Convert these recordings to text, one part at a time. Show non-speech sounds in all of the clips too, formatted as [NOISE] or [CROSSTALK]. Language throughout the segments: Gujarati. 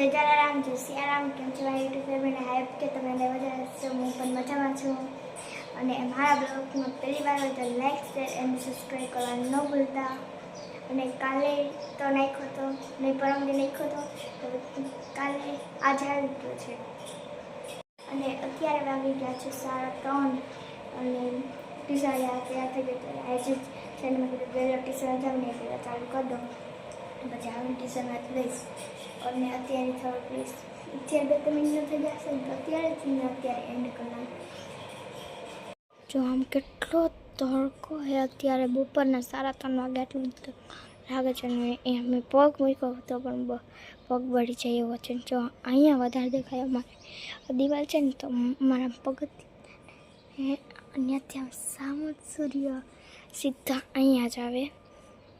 જય જલારામ, જય સિયારામ, કેમ છો મારી યુટ્યુબ ફેમિલીને હાઈપ કે તમે એને મજા હું પણ મજામાં છું. અને મારા બ્લોગમાં પહેલી વાર હોય તો લાઈક શેર એન્ડ સબસ્ક્રાઈબ કરવાનું ન ભૂલતા. અને કાલે તો નાખ્યો હતો નહીં પરમદી નાખ્યો હતો કાલે આજે આવી છે. અને અત્યારે વાગી ગયા છે સાડા ત્રણ. અને યાર તૈયાર થઈ ગયો તો આજે જ છે કીધું ટીચર જમને પહેલાં ચાલુ કરી દઉં. પછી આવીને ટીચરમાં લઈશ. અને અત્યારે થોડું પ્લીઝ, અત્યારે બે ત્રણ મિનિટ થઈ જશે તો અત્યારે જ મેં અત્યારે એન્ડ કરવાનું જો આમ કેટલો તડકો છે અત્યારે, બપોરના સાડા ત્રણ વાગે એટલું લાગે છે ને, એ મેં પગ મૂક્યો હતો પણ પગ બળી જાય એવો છે જો અહીંયા વધારે દેખાય અમારે. દિવાલ છે ને, તો મારા પગ અને ત્યાં સામો સૂર્ય સીધા અહીંયા જ આવે,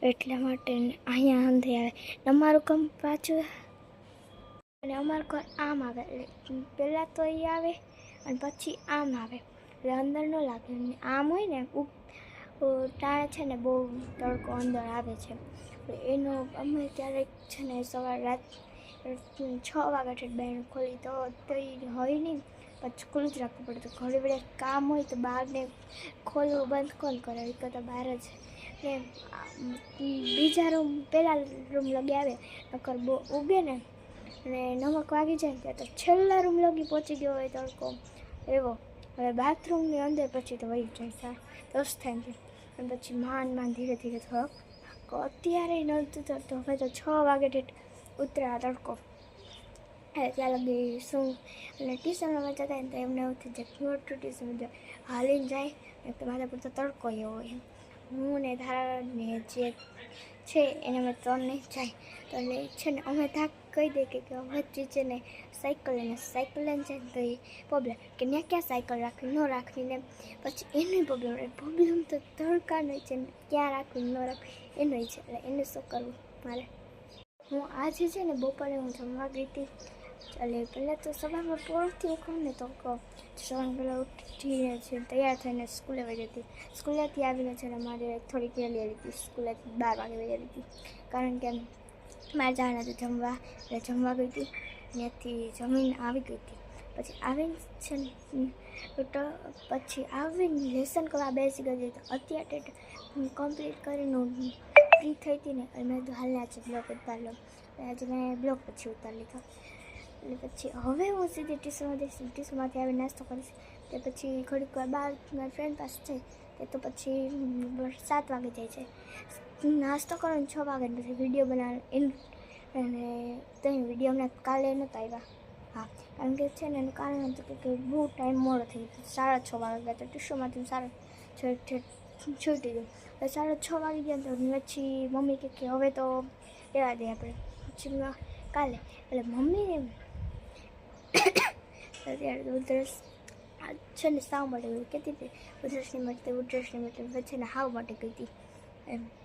એટલા માટે અહીંયા અંધે આવે. ને અમારું કામ પાછું અને અમારું ઘર આમ આવે એટલે પહેલાં તો એ આવે અને પછી આમ આવે. એટલે અંદર ન લાગે અને આમ હોય ને ટાણે છે ને બહુ તડકો અંદર આવે છે. એનો અમે ક્યારેક છે ને સવાર રાત છ વાગ્યાથી બેન ખોલી તો તો એ હોય નહીં પછી ખુલ્લું જ રાખવું પડે. તો ઘણી વડે કામ હોય તો બહારને ખોલવું બંધ કોણ કરે? એક તો બહાર જ. ને બીજા રૂમ પહેલાં રૂમ લગી આવે. નકર બહુ ઉગે ને અને નમક વાગી જાય ને ત્યાં તો છેલ્લા રૂમ લગી પહોંચી ગયો હોય તડકો એવો. હવે બાથરૂમની અંદર પછી તો વહી જાય સા દસ થાય છે અને પછી માંડ માંડ ધીરે ધીરે થોડોક અત્યારે નહોતું થતું હવે તો છ વાગે ઠેઠ ઉતર્યા તડકો. એ ત્યાં લગી શું? અને ટ્યુશનમાં જતા ને તો એમને એવું થઈ જાય મોટું ટ્યુશન હાલીને જાય ને તો મારા પૂરતો તડકો એવો હોય હું ને ધારા જે છે એને અમે ત્રણ નહીં જાય. તો એટલે છે ને અમે થાક કહી દે કે વચ્ચે છે ને સાયકલ લઈને સાયકલ ને તો એ પ્રોબ્લેમ કે ત્યાં ક્યાં સાયકલ રાખવી, ન રાખવી ને પછી એનો પ્રોબ્લેમ પ્રોબ્લેમ તો તડકાનો છે ને, ક્યાં રાખવી, ન રાખવી, એનો છે. એટલે એને શું કરવું મારે? હું આજે છે ને બપોરે હું જમવા ગઈ હતી. એટલે પહેલાં તો સવારમાં પોરથી ઉઠું ને તો કહું. સવારમાં પહેલાં ઉઠીને છે તૈયાર થઈને સ્કૂલે વહી હતી સ્કૂલેથી આવીને છે ને મારે થોડીક વહેલી આવી હતી. સ્કૂલેથી બાર વાગે વહી હતી. કારણ કે મારે જવાનું હતું જમવા. એટલે જમવા ગઈ હતી ત્યાંથી જમીને આવી ગઈ હતી. પછી આવીને છે ને તો પછી આવીને લેસન કરવા બેસી ગઈ હતી. અત્યારે કમ્પ્લીટ કરીને હું ફ્રી થઈ હતી ને, એટલે મેં તો હાલ આજે બ્લોક ઉતાર લો આજે મેં બ્લોક પછી ઉતાર લીધો. એટલે પછી હવે હું સીધી ટ્યુશનમાં જઈશ ટ્યુશનમાંથી આવી નાસ્તો કરીશ. તે પછી ઘડીક વાર બહાર મારી ફ્રેન્ડ પાસે જઈ, તે તો પછી સાત વાગે જાય છે. નાસ્તો કરવાનો છ વાગે પછી વીડિયો બનાવે એન અને ત્યાં વીડિયો અમને કાલે નહોતા આવ્યા. હા, કારણ કે છે ને એનું કારણ હતું કે- બહુ ટાઈમ મોડો થઈ ગયો. સાડા છ વાગે ગયા તો ટ્યુશનમાંથી સાડા છ છૂટી ગયું. તો સાડા છ વાગી ગયા તો પછી મમ્મી કહે કે હવે તો રહેવા દે આપણે. પછી કાલે. એટલે મમ્મીને [COUGHS] અત્યારે ઉધરસ છે ને સાવ માટે એવું કહેતી હતી. ઉધરસની માટે ઉધરસની માટે, પછી ને હાવ માટે કહી એમ.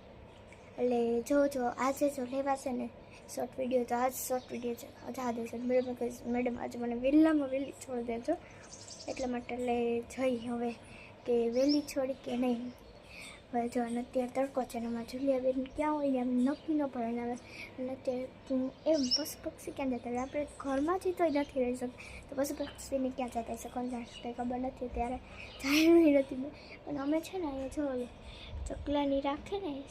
એટલે જો જો, આજે જો લેવાશે ને શોર્ટ વીડિયો તો આજ શોર્ટ વીડિયો છે. અધા દેશે મેડમ કહીશ મેડમ આજે મને વહેલામાં વહેલી છોડી દેજો. એટલા માટે એટલે જઈ હવે કે વહેલી છોડી કે નહીં. હવે જો, અને અત્યારે તડકો છે ને એમાં જુલિયાબેન ક્યાં હોય એમ નક્કી ન પડે હવે. અને અત્યારે એમ પશુ પક્ષી ક્યાં જતા હોય આપણે ઘરમાંથી તો નથી રહી શકતા. તો પશુ પક્ષીને ક્યાં જતા હશે? કોણ જાણે? કંઈ ખબર નથી ત્યારે જાય નથી. પણ અમે છે ને અહીંયા જો, ચકલાની રાખે ને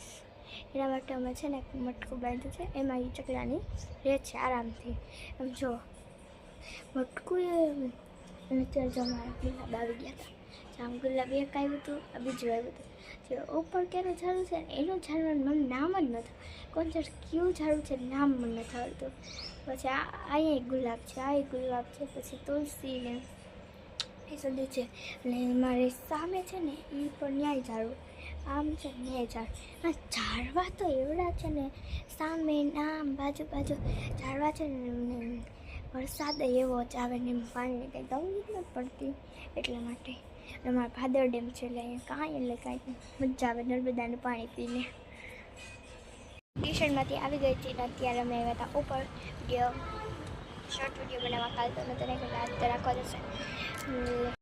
એના માટે અમે છે ને મટકું બાંધ્યું છે. એમાં એ ચકલાની રહે છે આરામથી. એમ જો, મટકું અત્યારે જો અમારા ગુલાબ આવી ગયા હતા. જામ ગુલાબ એક આવ્યું હતું, આ બીજું આવ્યું હતું. જે ઉપર ક્યારે ઝાડું છે ને, એનું ઝાડવાનું મને નામ જ નથી કોણ ઝાડ કયું ઝાડું છે નામ મને નથી આવડતું. પછી આ અહીંયા ગુલાબ છે આ એક ગુલાબ છે, પછી તુલસી ને એ બધું છે. અને મારી સામે છે ને એ પણ ન્યાય ઝાડવું. આમ છે ને ઝાડ. આ ઝાડવા તો એવડા છે ને, સામે આમ બાજુ બાજુ ઝાડવા છે ને વરસાદ એવો જ આવે ને પાણીની કંઈ તંગી જ નથી પડતી એટલા માટે. અમારા ભાદર ડેમ છે એટલે અહીંયા કાંઈ એટલે કાંઈ મજા આવે નર્મદાનું પાણી પીને. ટ્યુશનમાંથી આવી ગઈ છે અત્યારે અમે આવ્યા હતા ઉપર. વીડિયો શોર્ટ વીડિયો બનાવવા કાલ તો નતો તને રાખવા જશે.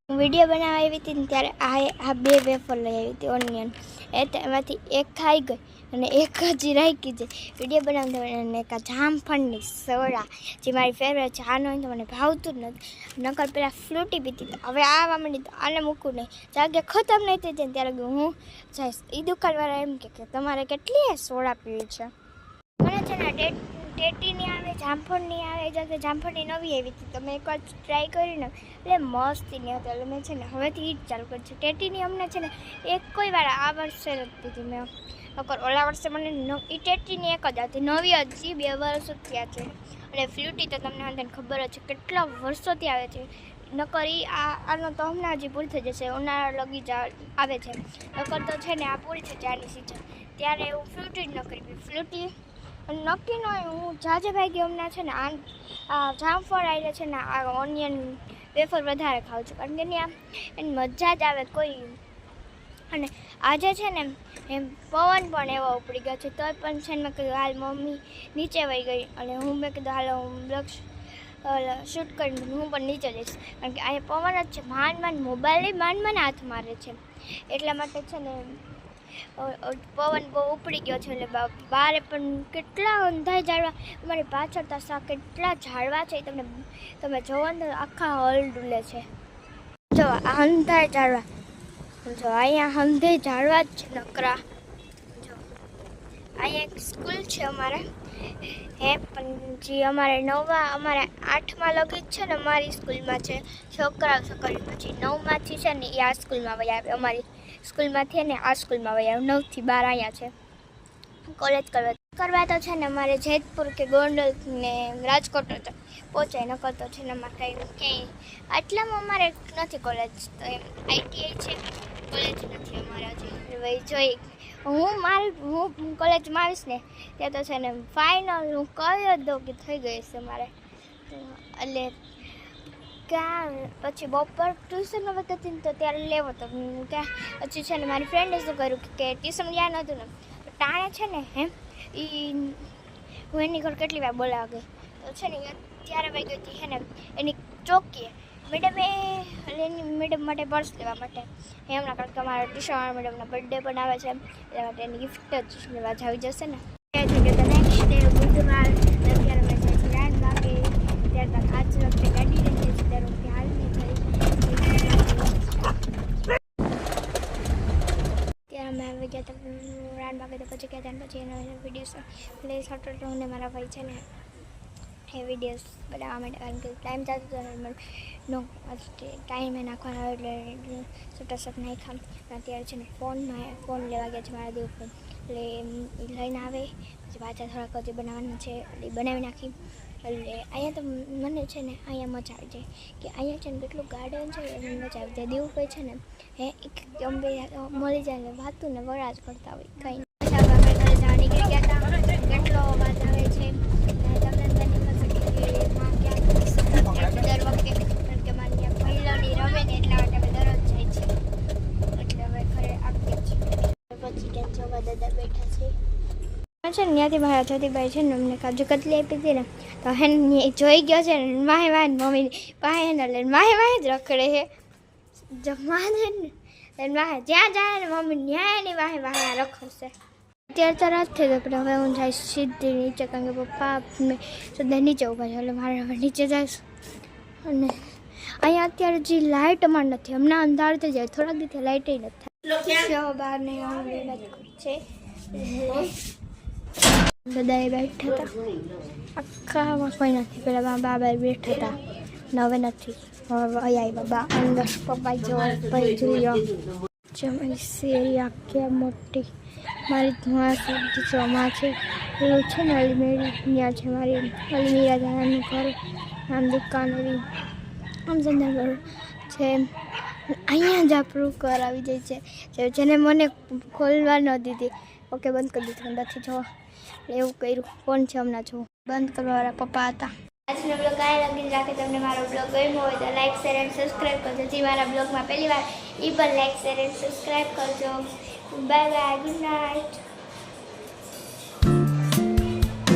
હું વીડિયો બનાવવા આવી હતી ને ત્યારે આ આ બે વેફર લઈ આવી હતી ઓનિયન એ તો એમાંથી એક ખાઈ ગઈ અને એક હજી રાખી છે. વીડિયો બનાવતા અને એક જામફળની સોડા, જે મારી ફેવરેટ છે, આનો તો મને ભાવતું જ નથી. નકર પહેલાં ફ્રૂટી પીતી હવે આવા માંડી તો આને મૂકું નહીં. જાગે ખતમ નહીં થઈ જાય ત્યારે હું જઈશ. એ દુકાનવાળા એમ કે તમારે કેટલી સોડા પીવી છે? મને છે ને ટેટ ટેટીની આવે જામફળની આવે, જો કે જામફળની નવી આવી હતી, તો મેં એકવાર ટ્રાય કરીને એટલે મસ્તીની હતી, એટલે મેં છે ને હવેથી એ જ ચાલુ કરી છે. ટેટીની અમને છે ને એક કોઈ વાર આ વર્ષે નથી પીધી મેં નકર ઓલા વર્ષે મને એ ટેટીની એક જ હતી, નવી હજી બે વર્ષ જ થયા છે. અને ફ્લૂટી તો તમને અંદર ખબર જ છે, કેટલા વર્ષોથી આવે છે. નકર આ, આનો તો હમણાં હજી પૂરી થઈ જશે, ઉનાળા લગી આવે છે. નકર તો છે ને આ પૂરી થઈ જાય આની સીઝન ત્યારે હું ફ્લૂટી જ ન કરી, ફ્લૂટી નક્કી ન હોય, હું જાજે ભાઈ હમણાં છે ને આ જામફળ આવી છે ને આ ઓનિયન વેફર વધારે ખાઉં છું. કારણ કે ત્યાં એની મજા જ આવે કોઈ. અને આજે છે ને એમ પવન પણ એવો ઉપડી ગયો છે, તોય પણ છે ને મેં કીધું, હાલ મમ્મી નીચે વહી ગઈ. અને હું મેં કીધું, હાલ, હું બ્લોગ શૂટ કરીને હું પણ નીચે જઈશ. કારણ કે અહીંયા પવન જ છે માંડ માંડ મોબાઈલ માંડ માંડ હાથ મારે છે. એટલા માટે છે ને પવન બહુ ઉપડી ગયો છે એટલે બારે પણ કેટલા અંધાય ઝાડવા, અમારી પાછળ તસા કેટલા ઝાડવા છે તમને, તમે જોવો ને આખા હોલ ડૂલે છે. જો, આ અંધાય ઝાડવા. જો, અહીંયા અંધે ઝાડવા જ છે નકરા. જો, અહીંયા એક સ્કૂલ છે અમારે. હે, પણ જે અમારે નવમાં અમારે આઠમાં લગી છે ને અમારી સ્કૂલમાં છે. છોકરાઓ છોકરીઓ પછી નવમાંથી છે ને એ આ સ્કૂલમાં વહી આવે, અમારી સ્કૂલમાંથી ને, આ સ્કૂલમાં વયા. નવથી બાર અહીંયા છે. કોલેજ કરવા. કરવા તો છે ને, અમારે જેતપુર કે ગોંડલ ને રાજકોટ તો પહોંચાય, નકર તો છે ને અમારે કંઈ ક્યાંય. આટલામાં અમારે નથી કોલેજ તો એમ. આઈટીઆઈ છે. કોલેજ નથી અમારે હજી. ભાઈ જોઈ. હું મારી, હું કોલેજમાં આવીશ ને, ત્યાં તો છે ને ફાઇનલ હું કહી દઉં કે થઈ ગઈ છે મારે. એટલે ક્યાં પછી બપોર ટ્યુશનમાં વખત હતી તો ત્યારે લેવો તો ક્યાં પછી છે ને મારી ફ્રેન્ડે શું કર્યું કે ટ્યુશન ગયા નહોતું ને ટાણે છે ને હે એ હું એની ઘર કેટલી વાર બોલાવા ગઈ, તો છે ને ત્યારે વહી ગઈ હતી હે ને, એની ચોકીએ મેડમે એની મેડમ માટે પર્સ લેવા માટે એમના કારણ કે અમારા ટ્યુશન મેડમના બર્થડે પણ આવે છે એટલા માટે એની ગિફ્ટ જ લેવા જાવી જશે ને નેક્સ્ટ ડે બુધવાર અત્યારે મેં જાય છે રાન વાગે ત્યારબાદ આજ વખતે ગાડી લઈને જાય છે દર વખતે હાલ નહીં આવી ગયા હતા રાન વાગે તો પછી ગયા હતા પછી એનો વીડિયો પ્લે શોર્ટ હું ને મારા ભાઈ છે ને એ વિડીયોઝ બનાવવા માટે, કારણ કે ટાઈમ જતો હતો ને નો ટાઈમે નાખવાનો એટલે સટા સટ નાખ્યા અત્યારે છે ને ફોનમાં ફોન લેવા ગયા છે મારા દેવ એટલે લઈને આવે, પછી પાછા થોડાક હજી બનાવવાના છે. એટલે બનાવી નાખી. એટલે અહીંયા તો મને છે ને અહીંયા મજા આવી જાય કે અહીંયા છે ને કેટલું ગાર્ડન છે મને મજા આવી જાય. દેવું છે ને હે એક અંબે મળી જાય ને વાતું ને વડા જ કરતા હોય કંઈ છે. ને ત્યાંથી મારા જ્યોતિભાઈ છે ને અમને કાજુ કતલી આપી હતી ને તો જોઈ ગયો છે ને માહે માહે મમ્મી પાસે એને માહે માહે જ રખડે છે જમવા છે ને એટલે જ્યાં જાય ને મમ્મી ન્યાયની વાહે વાહે રખડશે. અત્યારે તો રાત થઈ પણ હવે હું જઈશ સીધી નીચે કારણ કે પપ્પા મેં સદા નીચે ઊભા છે એટલે મારે હવે નીચે જઈશ અને અહીંયા અત્યારે જે લાઇટ અમાર નથી હમણાં અંધાર થઈ જાય થોડાક દિવસે લાઇટ નથી. બહાર નહીં છે બધાએ બેઠા હતા. આખામાં કોઈ નથી, પેલા બાબા બેઠા હતા. નવે નથી. હવે બાબા અંદર પપ્પા જો ભાઈ જોયો જમાઈ શેરી આખી મોટી. મારી ધુઆ સુધી ચોમા છે. એવું છે ને, અલમેરી ત્યાં છે મારી. અલમીરા જાણાનું ઘર, આમ દુકાન એવી. આમ સંદર છે. અહીંયા જ આપણું આવી જાય છે. જેને મને ખોલવા ન દીધી. ઓકે, બંધ કરી દીધું, અંદરથી જો એવું કર્યું. કોણ છે હમણાં જો બંધ કરવાવાળા પપ્પા હતા. આજનો બ્લોગ આ લગી રાખે તમને મારો બ્લોગ ગમ્યો હોય તો લાઈક શેર એન્ડ સબસ્ક્રાઈબ કરજો. જે મારા બ્લોગમાં પહેલી વાર એ પણ લાઈક શેર એન્ડ સબસ્ક્રાઈબ કરજો. Bye bye good night